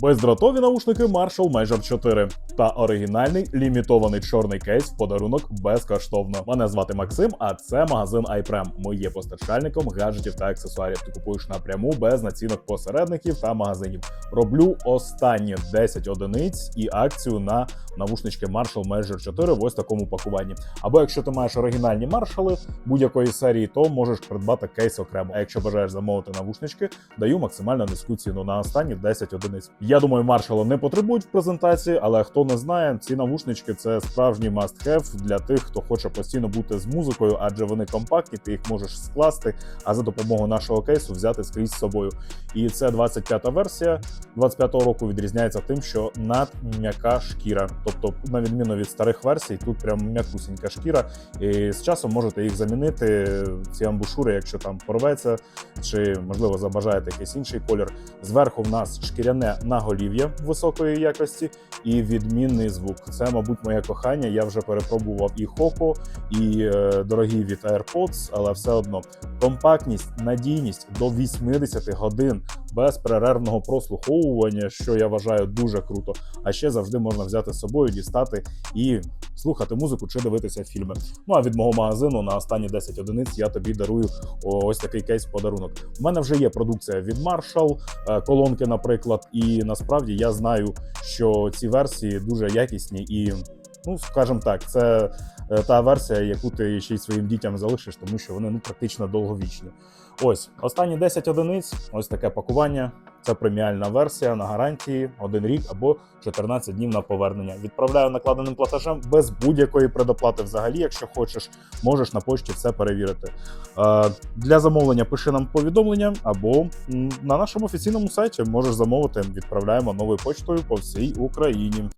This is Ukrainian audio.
Бездротові наушники Marshall Major 4 та оригінальний лімітований чорний кейс в подарунок безкоштовно. Мене звати Максим, а це магазин iPrem. Ми є постачальником гаджетів та аксесуарів. Ти купуєш напряму без націнок посередників та магазинів. Роблю останні 10 одиниць і акцію на навушнички Marshall Major 4 в ось такому пакуванні. Або якщо ти маєш оригінальні маршали будь-якої серії, то можеш придбати кейс окремо. А якщо бажаєш замовити навушнички, даю максимально низьку ціну на останні 10 одиниць. Я думаю, маршали не потребують в презентації, але хто не знає, ці навушнички це справжній must-have для тих, хто хоче постійно бути з музикою, адже вони компактні, ти їх можеш скласти, а за допомогою нашого кейсу взяти скрізь з собою. І це 25-та версія 25-го року відрізняється тим, що надм'яка шкіра. Тобто, на відміну від старих версій, тут прям м'якусінька шкіра, і з часом можете їх замінити. Ці амбушури, якщо там порветься, чи можливо забажаєте якийсь інший колір. Зверху в нас шкіряне наголів'я високої якості і відмінний звук. Це, мабуть, моє кохання. Я вже перепробував і Хоко, і е, дорогі від AirPods, але все одно компактність, надійність до 80 годин без перервного прослуховування, що я вважаю дуже круто. А ще завжди можна взяти з собою, дістати і слухати музику чи дивитися фільми. Ну а від мого магазину на останні 10 одиниць я тобі дарую ось такий кейс подарунок. У мене вже є продукція від Marshall, е, колонки, наприклад, і насправді я знаю, що ці версії дуже якісні і. Ну, скажімо так, це е, та версія, яку ти ще й своїм дітям залишиш, тому що вони ну практично довговічні. Ось останні 10 одиниць, ось таке пакування. Це преміальна версія на гарантії один рік або 14 днів на повернення. Відправляю накладеним платежем без будь-якої предоплати. Взагалі, якщо хочеш, можеш на почті все перевірити. Е, для замовлення пиши нам повідомлення або на нашому офіційному сайті можеш замовити. Відправляємо новою почтою по всій Україні.